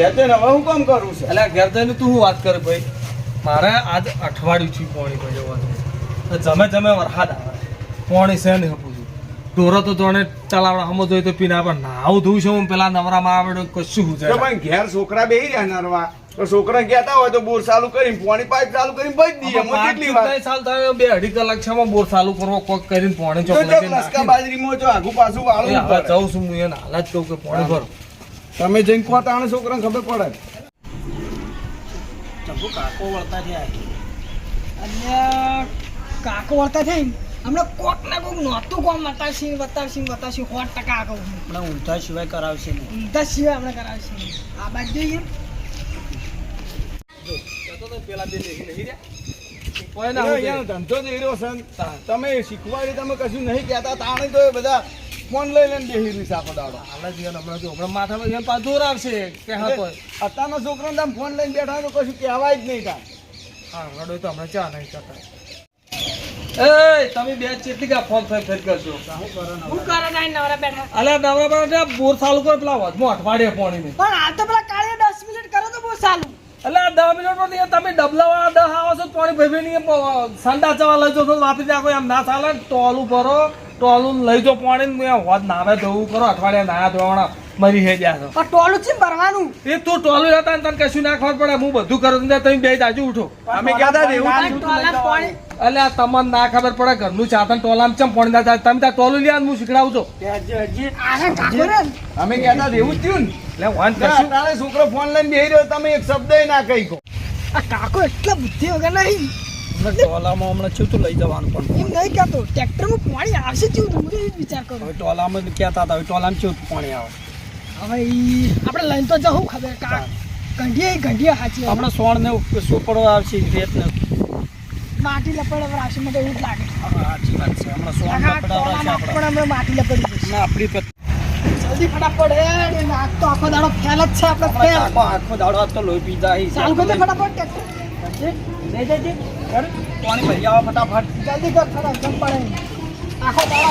ઘેર જઈને હવે હું કામ કરું છે? એટલે ઘેર જઈને તું શું વાત કર ભાઈ? મારે આજ અઠવાડિયું છું પોણી ભાઈ જવાનું. જમે જમે વરસાદ આવે. પોણી છે ને હપું છું. ઢોરો તો જોણે ચલાવડા હમો જોઈ તો પીના પણ નાવું ધોઉં છું હું પેલા નવરામાં આવે કશું હું છે પણ ઘેર છોકરા બેહી રહ્યા નરવા. તો છોકરા કહેતા હોય તો બોર ચાલુ કરીને પોણી પાઇપ ચાલુ કરીને ભરી દઈએ. એમાં કેટલી વાર સાલ થાય બે અઢી કલાક છે બોર ચાલુ કરવો કોક કરીને પોણી ચોકલેટ જો લસકા બાજરીમાં જો આગુ પાછું વાળું જાઉં છું હું એને હાલ જ કહું કે પોણી ભરો. તમે જઈને કહો તાણે છોકરાને ખબર પડે. ચંપુ કાકો વળતા થયા અને કાકો વળતા થઈ હમણાં કોક ના કોક નહોતું કોમ વતાવશી વતાવશી વતાવશી સો ટકા આગળ કહું ઊંધા સિવાય કરાવશે નહીં. ઊંધા સિવાય હમણાં કરાવશે આ બાજુ જોઈએ. પેલા બે નહીં રહ્યા કોઈ ના ના, ધંધો જ એરો છે. ને. તમે શીખવાડી તમે કશું નહીં કહેતા. તાણે તો બધા ફોન લઈ લઈને બેહી રહી છે આખો દાડો. હાલ જ યાર હમણાં જો હમણાં માથા જેમ પાછું દૂર આવશે કે હા કોઈ. અત્યારના છોકરાને તમે ફોન લઈને બેઠા તો કશું કહેવાય જ નહીં કાંઈ હા રડો તો હમણાં ચા નહીં કરતા. એ તમે બે ચેટલી કા ફોન ફેર ફેર કરશો? હું કરે જાય નવરા બેઠા. અલે નવરા પર બોર ચાલુ કરો પેલા વચમાં અઠવાડિયે પોણી ને પણ તો પેલા કાળે દસ મિનિટ કરો તો બહુ સારું એટલે આ દસ મિનિટમાં તમે ડબલા વાળા દહ આવો છો પાણી ભેભી ની સંડા ચવા લઈ જો તો વાપરી નાખો એમ ના ચાલે ટોલું ભરો ટોલું લઈ જો પાણી ને નાવે ધોવું કરો અઠવાડિયા નાયા ધોવાના મરી હે ગયા પણ ટોલું ચીમ ભરવાનું? એ તું ટોલું હતા ને તને કશું ના ખબર પડે હું બધું કરું ને તમે બે જાજુ ઉઠો. અમે કહેતા હતા? એવું પણ ટોલા પાણી એટલે આ તમને ના ખબર પડે ઘરનું ચાતન ટોલામ ચમ પાણી ના થાય? તમે ત્યાં ટોલું લ્યા હું શીખડાવું છું. અમે કહેતા હતા? એવું જ થયું ને? એટલે તારે છોકરો ફોન લઈને બેહી રહ્યો તમે એક શબ્દ ના કહી કહો આ કાકો એટલા બુદ્ધિ વગર નહીં. ટોલામાં હમણાં ચેવું લઈ જવાનું પણ એમ નહીં કહેતો ટ્રેક્ટરમાં પાણી આવશે કેવું હું તો એ જ વિચાર કરું. હવે ટોલામાં કહેતા હતા હવે ટોલામાં ચેવું પાણી આવે? હવે આપણે લઈને તો જવું ખબર કા ગંઢીએ ગંઢીએ સાચી આપણે હમણાં સોણ ને સુપડો આવશે રેત ને? માટી લપડ આવશે મને એવું જ લાગે. સાચી વાત છે હમણાં સોણ લપડ આવશે આપણે. પણ હમણાં માટી લપડી ના આપણી જલ્દી ફટાફટ એ તો આખો દાડો ફેલ જ છે આપણે ફેલ. આખો દાડો આજ તો લોહી પીધા જાય ચાલુ ફટાફટ ટ્રેક્ટર. જય જય જઈ કર. પાણી ભરી આવો ફટાફટ જલ્દી કર ફટાફટ જમ પડે આખો દાડો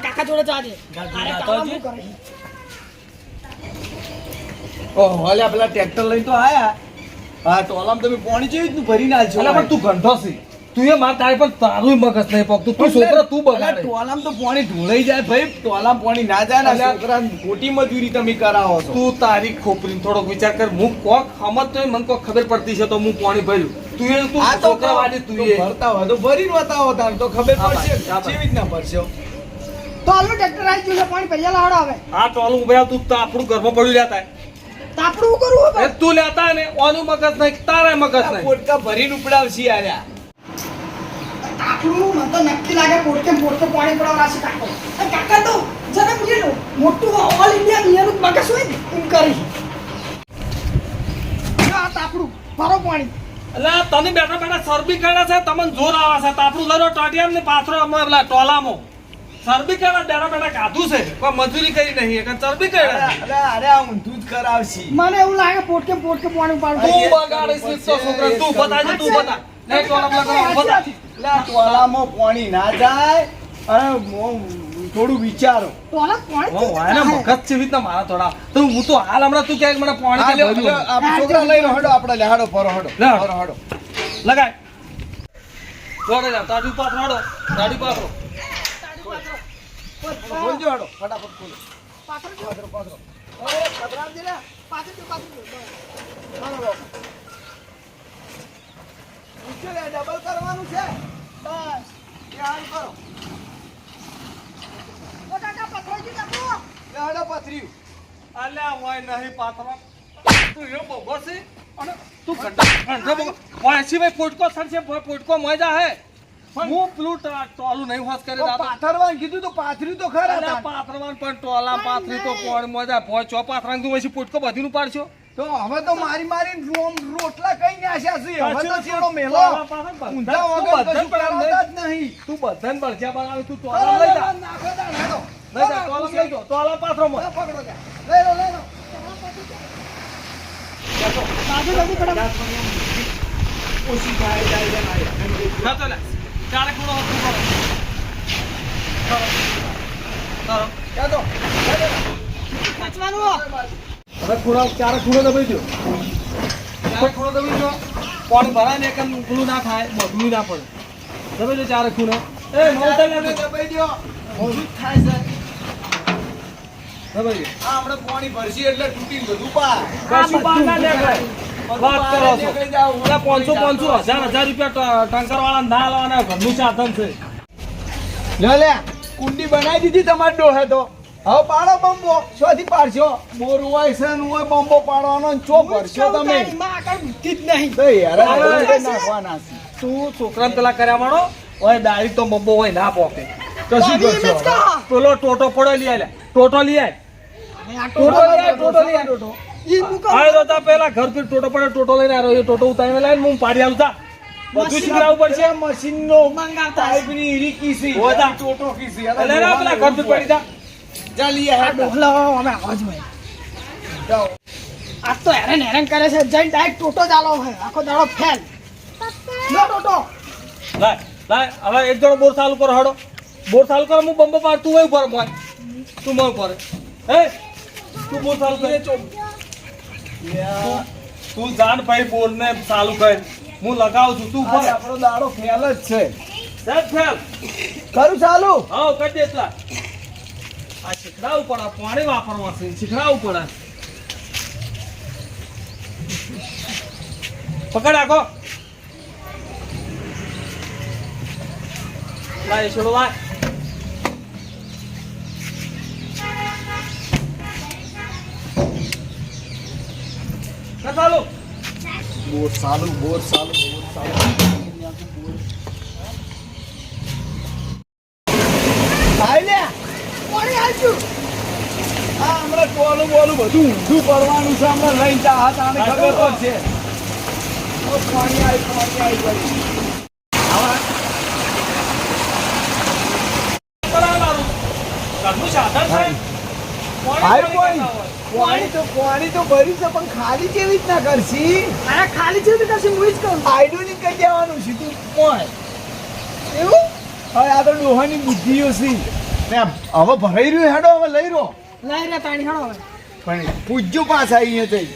કાકા જોડે જાજે અરે કાકા કરે? ઓહો અલ્યા પેલા ટ્રેક્ટર લઈને તો આયા. હા ટોલામાં તમે પાણી જેવી રીતનું ભરીને આલશો એટલે પણ તું ગંઠો છે. તું એ માર તારે પણ તારું મગજ નહીં પકતું તું છોકરો તું બગાડે. ટોલામાં તો પાણી ઢોળાઈ જાય ભાઈ. ટોલામાં પાણી ના જાય ને અલ્યા. છોકરા ખોટી મજૂરી તમે કરાવો છો. તું તારી ખોપરીને થોડોક વિચાર કર. હું કોક સમજ તો મને કોક ખબર પડતી છે તો હું પાણી ભર્યું. તું એ તું આ તો છોકરા વાળી તું એ. ભરતા હોય તો ભરીને બતાવો તાર. તો ખબર પડશે કેવી રીતના ભરશો. તો હાલો ટ્રેક્ટર આવી ગયું છે પાણી પહેલા લાવડો આવે આ ટોલું ઊભા તું તો આપણું ઘરમાં પડ્યું લેતા તાપડું કરું કરવું હવે તું લેતા ને ઓનું મગજ નહીં તારે મગજ નહીં. પોટકા ભરીને ઉપડાવશી આલ્યા. તાપડું મને તો નક્કી લાગે પોટકે પોટકે પાણી પડાવવા કાકો. કાકા તો જરા મુજે મોટું ઓલ ઇન્ડિયા મિયાનું મગજ હોય ને એમ કરી. આ તાપડું ભરો પાણી. એટલે તને બેઠા બેઠા સરબી કાઢે છે તમને જોર આવે છે. તાપડું લડો ટોટિયામ ને પાથરો અમે ટોલામાં. સરબી કેળા બેઠા બેડા કાધું છે. કોઈ મજૂરી કરી નહીં કે ચરબી કેળા અરે અરે આ ઊંધું જ કરાવશી. મને એવું લાગે પોટકે પોટકે પાણી પાડવું તું બગાડે છે તો છોકરા તું બતાજે તું બતા લે ટોલા કરો, બતા લે ટોલામાં પાણી ના જાય. અને મો- થોડું વિચારો. તો પાણી ઓ વાયને મગજ છે રીતના મારા થોડા. તો હું તો હાલ હમણાં તું ક્યાંક મને પાણી ભર્યું છોકરા લઈને હડો આપણે લે હડો ફરો હડો લે હડો. ફરો હડો. લગાય. દોડે જા તાડી પાથરો હાડો. તાડી પાથરો. ડબલ કરવાનું છે બસ એ કરો ઓ કાકા પથરાઈ ગયું કાકો. પથર્યું અલ્યા મોય નહીં પાથરો તું એ બોગો છે અને તું ઘંટા ઘંટા બોગો વાય ભાઈ પોટકો પોટકો મજા હે હું પેલું ટોલું નહીં હોશ કરી તો પાથરવાનું કીધું તો પાથર્યું તો ખરા. પાથરવાન પણ ટોલા પાથરી તો કોણ મજા. ભોય ચો પાથરાંગ તું પછી પોટકો બધીનું પાડશો? તો હવે તો મારી મારી રોટલા કઈ નાખ્યા છે હવે તો પાછું ચેડો મેલો? ટોલા પાથર ઊંધા તું વગર બધાને કશું કરાવતા જ નહીં. તું બધાને બળજ્યા બનાવે તું ટોલા લઈ જા. નાખો તાન, હેડો. નહીં જાય, તોલમ લઈ જાઓ, તોલમ પાથરોમાં. લે, પકડો ત્યાં. લઈ લો લઈ લો. ઓછી જાય જાય જાય, જાય. જતો લે. ચારે ખૂણો હરખું કરો. કરો. કરો. તો. હવે ખૂણો ચારે ખૂણો દબાઈ દો ચારે ખૂણો દબાઈ દો પાણી ભરાય ને એકમ પેલું ના થાય બધું ના પડે. દબાઈ દો ચારે ખૂણો એ નવતા લે દબાઈ થાય છે. દબાઈ દો આ હમણાં પાણી ભરશે એટલે તૂટી બધું પાર કશું બહાર ના નીકળે. વાત કરો છો. નીકળી પાંચસો પાંચસો હજાર હજાર રૂપિયા ટંકર વાળા ના લાવવાના ઘરનું સાધન છે. લે લે કુંડી બનાવી દીધી તમારે ડોહે તો. હવે પાડો બંબો શોથી પાડશો. બોર હોય છે ને હોય બંબો પાડવાનો ને ચો ભરશો તમે. બુદ્ધિ જ નહીં. તો યાર આ હવે ડોહે નાખવાના છે. તું છોકરાને પેલા કર્યા માણો? ઓય દાળી તો બબ્બો હોય ના પોકે. કશું કરશો. પેલો ટોટો પડો લઈ આલે ટોટો લઈ આય. ટોટો લઈ આય ટોટો લઈ આય. ટોટો. ઈ મૂકો. તો તા પેલા ઘર પર ટોટો પડે ટોટો લઈને આવ્યો એ ટોટો ઉતારીને લાવીને હું પાડી આવતા તા. બધું શીખડાવવું પડશે. આ મશીનનો મંગાવતા બની ઈરી કીસી. તા. ટોટો કીસી. અલે રા પેલા ઘર પર પડી જા. લીએ હે આ હેડ. અમે આવાજમાં જાઓ. આ તો હેરાન હેરાન કરે છે. જઈને ડાયરેક્ટ ટોટો ચાલો હે આખો દાડો ફેલ. નો ટોટો. લાય લાય હવે એક જણો બોર ચાલુ કરો હડો. બોર ચાલુ કરો હું બંબો પાડ. તું હોય ઉપર મોય. તું મોય ઉપર. હે? તું બોર ચાલુ કરે. તું જાન ભાઈ બોલ ને ચાલુ કર. હું લગાવું છું. તું ભાઈ આપણો દાડો ફેલ જ છે. સાહેબ ફેલ. કરું ચાલુ? હા કરી દે એટલા. આ શીખડાવું પડે આ પાણી વાપરવા છે. શીખડાવું પડે. પકડ આખો. લાય છોડો લાય. ચાલુ. બોર ચાલુ બોર ચાલુ બોર ચાલુ. આ હમણાં ટોલું બોલું બધું ઊંધું પડવાનું છે હમણાં લઈને જા હાથ આને ખબર પડશે. ઓ, પાણી આવી પાણી આવી. સાધન છે પાણી તો પાણી તો ભરી છે પણ ખાલી કેવી રીતના કરશી? અરે ખાલી છે કશું હું જ કહું ની કહી દેવાનું તું કોણ? એવું? હવે આ તો ડોહાની બુદ્ધિઓ છે. ને હવે ભરાઈ રહ્યું હેડો હવે લઈ રહ્યો લઈ રહ્યા તાણી હેડો હવે. પણ પૂજ્યું પાછા અહીંયા થઈ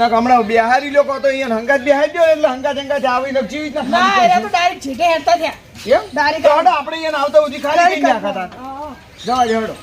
ના હમણાં બિહારી લોકો તો અહીંયા હંગાત બિહારી ગયો એટલે હંગાત હંગાત આવી લખી ના એરા તો ડાયરેક્ટ છેટે હેડતા થયા. એમ? ડાયરેક્ટ આપણે અહીંયા આવતા સુધી ખાલી જવા દે હેડો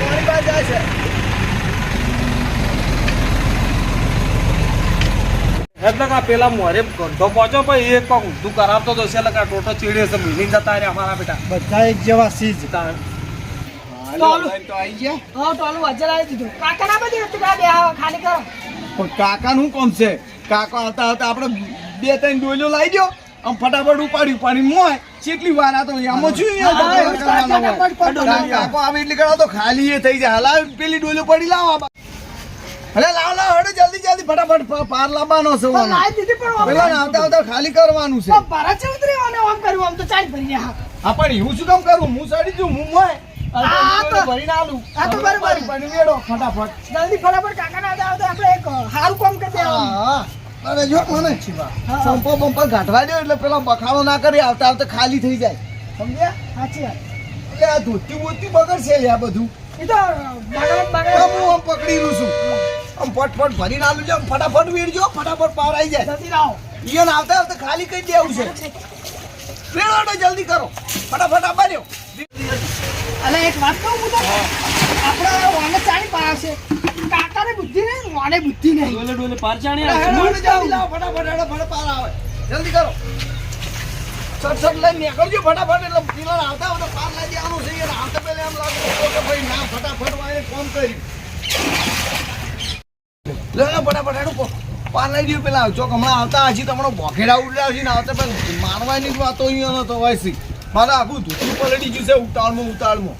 પાણી બહાર જાય છે એટલે કે પેલા મોરે ગંધો પહોંચો પછી એક પગ ઊંધું કરાવતો તો છે એટલે કે ટોટો ચીડ્યો છે મિલિંગ જતા રહ્યા અમારા બેટા. બધા એક જેવા સી તાણ. હાલો, લઈને તો આવી ગયા? હા ટોલું હજાર આવી દીધું. કાકા નું બધી હતી બે આવો ખાલી કરો. પણ કાકાનું શું કામ છે? કાકા આવતા હતા આપણે બે ત્રણ ડોલ્યો લાવી ગયો આમ ફટાફટ ઉપાડ્યું પાણી મોય કેટલી વાર આ તો આમાં શું કાકો આવે એટલે કરા તો ખાલી એ થઈ જાય. હલાવ પેલી ડોલ્યો પડી લાવો. અરે લાવ લાવ હડો જલ્દી જલ્દી ફટાફટ પાર લાવવાનો છે પણ. દીધી પણ પેલા આવતા આવતા ખાલી કરવાનું છે. પારા ઉતરી અને આમ કર્યું આમ તો ચાલ ભરી હા. હા પણ એવું શું કામ કરું? હું સડી જઉં હું મોય. આ તો હા, ભરીને આલું. હા, તો બરાબર. પાણી પાણી વેડો ફટાફટ. જલ્દી ફટાફટ કાકા ના આવતા આપણે એક સારું કામ કરી દેવાનું હા અરે જો મને સંપો બંપો ગાંઠવા દો એટલે પેલા બખાડો ના કરી આવતા આવતા ખાલી થઈ જાય. સમજ્યા? સાચી વાત. એટલે આ ધોતી બોતી બગડશે આ બધું. એ તો બગડ બગડ. હું આમ પકડી લઉં છું. આમ ફટફટ ભરીને આલું છે ફટાફટ વીડજો ફટાફટ પાર આવી જાય. જલ્દી લાવો ઈયોને આવતા આવતા ખાલી કરી દેવું છે. વેડો જલ્દી કરો. ફટાફટ આપવા દો અલે એક વાત કહું હું તો આપણે વાને ચાણી પાર છે કાકાને બુદ્ધિ નહીં વાને બુદ્ધિ નહીં. ડોલે ડોલે પાર ચાણી આવે. જલ્દી લાવો ફટાફટ ફટાફટ પાર આવે. જલ્દી કરો. સટ સટ લઈને નીકળજો ફટાફટ એટલે આવતા આવતા પાર લાગી આવું છે આવતા પહેલા એમ લાગે કે ભાઈ ના ફટાફટ વાળે કોમ કર્યું. લે ફટાફટ હેડો પાર લઈ દો પેલા. ચોક હમણાં આવતા હજી તમારો બોખેડા ઉડ્યા છે ને આવતા પેલા મારવાની જ વાતો અહીંયા નતો વાયસી મારે આખું ધૂતું પલડી ગયું છે ઉતાળમાં ઉતાળમાં.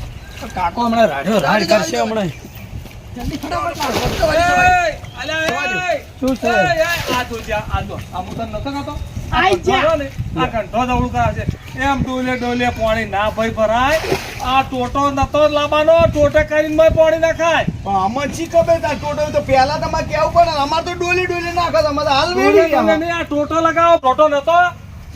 કાકો હમણાં રાડ્યો રાડ કરશે હમણાં. જલ્દી શું છે? આ તો આ તો આ હું તને નતો? આ જા. કંઠો ને, એમ ડોલે ડોલે પાણી ના ભાઈ ભરાય. આ ટોટો નતો લાવવાનો ટોટે કરીને ભાઈ પાણી નાખાય. પણ અમાર શી ખબર તાર ટોટો તો પહેલા તમારે કેવું પડે? અમાર તો ડોલી ડોલી નાખો તમારે હાલ વેડી આ ટોટો લગાવો. ટોટો નતો.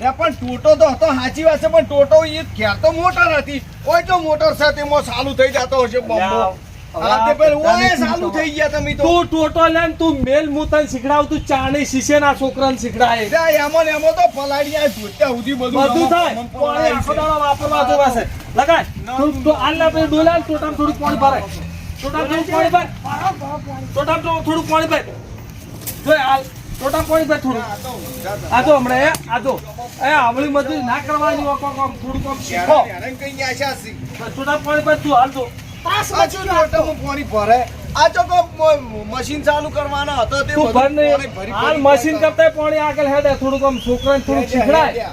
એ પણ ટોટો તો હતો સાચી વાત છે પણ ટોટો એ ક્યાં તો મોટર હતી. કોઈ તો મોટર સાથે મો ચાલુ થઈ જતો હશે હા તે તો. તું ટોટો લઈને તું મેલ હું તને શીખડાવું તું ચાણી શીશે ના છોકરાને શીખડાય. એમાં એમાં તો પલાળ્યા જોતા સુધી બધું બધું થાય. પાણી આખો દાડો વાપરવા જોવે છે. લગાય. તું તો આલ લે પેલું ડોલે ટોટામાં થોડું પાણી ભરાય. ટોટામાં થોડું પાણી ભર ટોટામાં તો થોડું પાણી ભર જોઈ હાલ. ટોટામાં પાણી ભર થોડું આ તો હમણાં આ તો એ આમળી મજૂરી ના કરવાની હોય કોક આમ થોડું કામ શીખો. ટોટામાં પાણી ભર તું હાલ તો ત્રાસ આ મચી ગયો. હું પાણી ભરે. આ તો કો મશીન ચાલુ કરવાનો હતો તે તું હાલ મશીન કરતા પાણી આગળ હેડે થોડુંક આમ છોકરાને થોડું શીખડાય.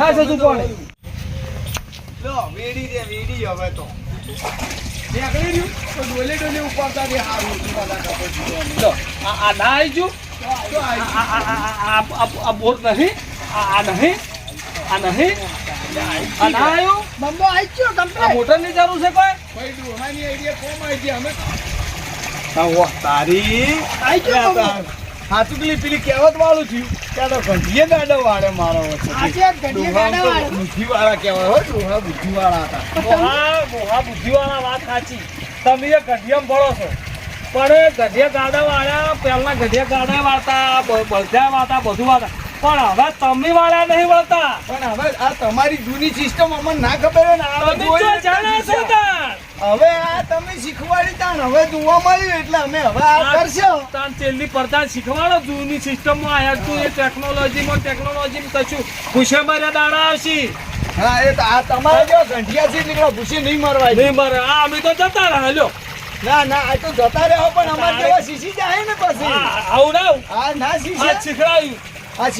ના છે તું પાણી. લો વેડી દે વેડી હવે તો. નીકળી રહ્યું? તો ડોલે ડોલે ઉપાડતા દે હારું તું. લો આ આ ના આવી જો આ આ આ આ આ આ આ બોર નહીં? આ આ નહીં? આ નહીં? આ ના આવ્યું બંબો આવી ગયો આ મોટરની જરૂર છે કોઈ? ભાઈ ડોહાની આઈડિયા કોમ આવી ગઈ અમે. હા વાહ તારી. આવી ગયો બંબો. હાથું પેલી પેલી કહેવત વાળું થયું. ત્યાં તો ઘંટીએ ગાડો વાળે મારો વચ્ચે. આજે આ ઘડીએ ગાડા વાળો. બુદ્ધિ વાળા કહેવાય. હોય ડોહા બુદ્ધિવાળા હતા. મોહા મોહા બુદ્ધિવાળા વાત સાચી. તમે એ ગઢિયામાં ભળો છો. પણ એ ગઢિયા ગાડા વાળા પહેલા ગઢિયા ગાડા વાળતા બળધ્યા વાળતા બધું વાળતા. પણ હવે તમે વાળા નહીં વળતા. પણ હવે આ તમારી જૂની સિસ્ટમ અમને ના ખબર ને આ હવે આ તમે શીખવાડી તા હવે જોવા મળ્યું એટલે અમે હવે આ કરશો. તાન છેલ્લી પડતા શીખવાડો જૂની સિસ્ટમમાં આયા તું એ ટેકનોલોજીમાં ટેકનોલોજીમાં કશું ખુશે મારે દાડા આવશે. હા એ તો આ તમારે જો ઘંટિયા છે નીકળો ભૂસી નહીં મરવાય. નહીં મરે. આ અમે તો જતા રહ્યા લ્યો ના ના આ તો જતા રહો પણ અમારે જેવા શીશી જાય ને પછી. આવું ના આ ના શીશી. શીશા શીખડાયું. આ